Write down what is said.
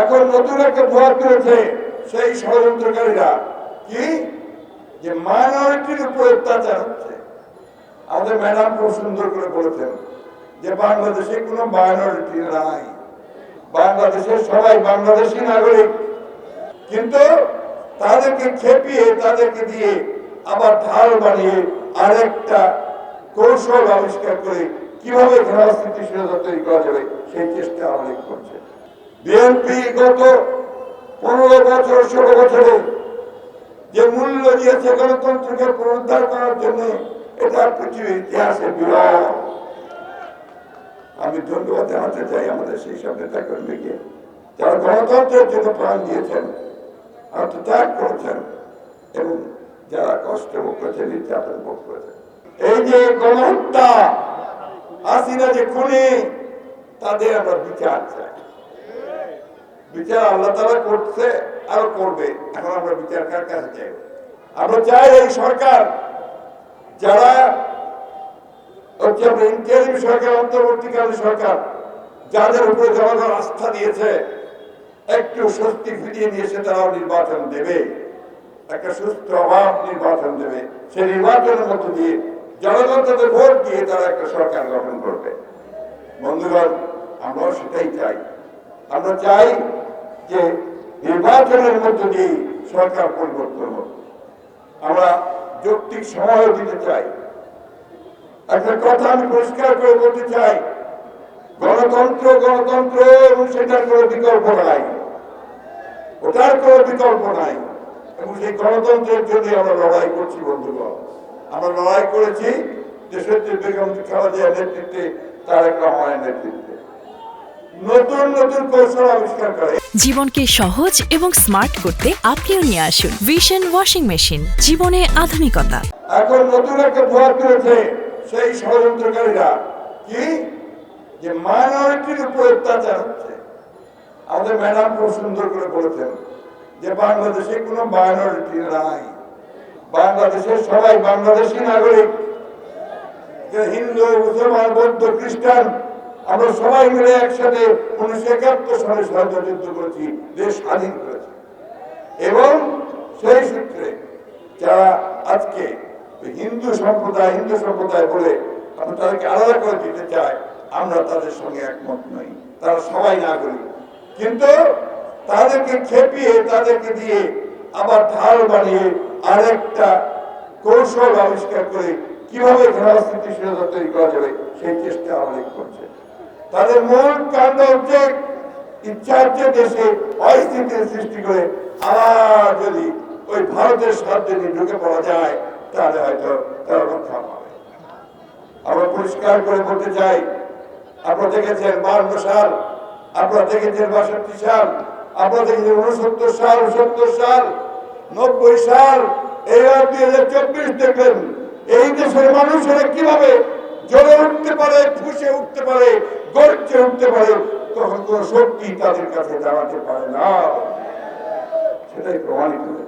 এখন নতুন একটা ভুয়া করেছে সেই ষড়যন্ত্রকারীরা। কি? যে মাইনরিটির উপর অত্যাচার হচ্ছে। আমাদের ম্যাডাম খুব সুন্দর করে বলেছেন যে বাংলাদেশে কোনো মাইনরিটি নাই। বাংলাদেশের সবাই বাংলাদেশি নাগরিক। কিন্তু তাদেরকে খেপিয়ে, তাদেরকে দিয়ে আবার ঢাল বানিয়ে আরেকটা কৌশল আবিষ্কার করে কীভাবে এখানে অস্থিতিশীলতা তৈরি করা যাবে, সেই চেষ্টা অনেক করছে। বিএনপি গত পনেরো বছর, ষোলো বছরে যে মূল্য দিয়েছে গণতন্ত্রকে পুনরুদ্ধার করার জন্য, এটা পৃথিবীর ইতিহাসে বিরল। আমি ধন্যবাদ জানাতে চাই আমাদের সেই সব নেতা কর্মীকে যারা গণতন্ত্রের জন্য প্রাণ দিয়েছেন, আত্মত্যাগ করেছেন, এবং যারা কষ্ট ভোগ করেছেন, নির্যাতন ভোগ করেছেন। এই যে গণহত্যা, হাসিনা যে খুনি, তাদের আমরা বিচার চাই। বিচার আল্লাহ তারা করছে আরও করবে। এখন আমরা বিচার কার কাছে চাই? আমরা চাই এই সরকার, যারা হচ্ছে আমরা ইন্টারিম সরকার, অন্তর্বর্তীকালীন সরকার, যাদের উপরে জনগণ আস্থা দিয়েছে, একটু স্বস্তি ফিরিয়ে দিয়েছে তারাও নির্বাচন দেবে। একটা সুস্থ অভাব নির্বাচন দেবে। সেই নির্বাচনের মধ্য দিয়ে জনগণ তাদের ভোট দিয়ে তারা একটা সরকার গঠন করবে। বন্ধুগণ, আমরাও সেটাই চাই। আমরা চাই যে নির্বাচনের মধ্য দিয়ে সরকার পরিবর্তন হোক। আমরা যৌক্তিক সময় দিতে চাই। একটা কথা আমি পরিষ্কার করে বলতে চাই, গণতন্ত্র গণতন্ত্র এবং সেটার কোনো বিকল্প নাই। ওটার কোনো বিকল্প নাই। এবং সেই গণতন্ত্রের জন্য আমরা লড়াই করছি, বন্ধুগণ। আমরা লড়াই করেছি দেশের যে বেগম খালেদা নেতৃত্বে, তারেক রহমানের নেতৃত্বে। নতুন নতুন কৌশল আবিষ্কার করে জীবনকে সহজ এবং স্মার্ট করতে আপনিও নিয়ে আসুন ভিশন ওয়াশিং মেশিন জীবনে আধুনিকতা। এখন নতুন একটা ভুয়া করেছে সেই ষড়যন্ত্রকারীরা। কি? যে মাইনরিটির উপর অত্যাচার হচ্ছে। আমাদের ম্যাডাম খুব সুন্দর করে বলেছেন যে বাংলাদেশে কোনো মাইনরিটি নাই। বাংলাদেশের সবাই বাংলাদেশি নাগরিক। হিন্দু মুসলমান বৌদ্ধ খ্রিস্টান আমরা সবাই মিলে একসাথে উনিশশো একাত্তর সালে স্বাধীনতা যুদ্ধ করেছি, দেশ স্বাধীন করেছি। এবং সেই সূত্রে যারা আজকে হিন্দু সম্প্রদায় হিন্দু সম্প্রদায় বলে আমরা তাদেরকে আলাদা করে দিতে চাই আমরা তাদের সঙ্গে একমত নই। তারা সবাই না নাগরিক। কিন্তু তাদেরকে খেপিয়ে, তাদেরকে দিয়ে আবার ঢাল বানিয়ে আরেকটা কৌশল আবিষ্কার করে কীভাবে এখানে অস্থিতিশীলতা তৈরি করা যাবে, সেই চেষ্টা অনেক করছে। তাদের মূল কাণ্ড হচ্ছে ইচ্ছা হচ্ছে দেশে অস্থিতির সৃষ্টি করে আবার যদি ওই ভারতের সাহায্য ঢুকে পড়া যায়, তাহলে হয়তো তারা রক্ষা পাবে। আমরা পরিষ্কার করে বলতে চাই, আপনারা দেখেছেন বান্ন সাল, আপনারা দেখেছেন বাষট্টি সাল, আপনারা দেখেছেন উনসত্তর সাল উনসত্তর সাল, নব্বই সাল এইবার দুই হাজার চব্বিশ দেখলেন, এই দেশের মানুষেরা কীভাবে জ্বলে উঠতে পারে ফুসে উঠতে পারে গর্জে উঠতে পারে তখন কোন শক্তি তাদের কাছে দাঁড়াতে পারে না সেটাই প্রমাণিত।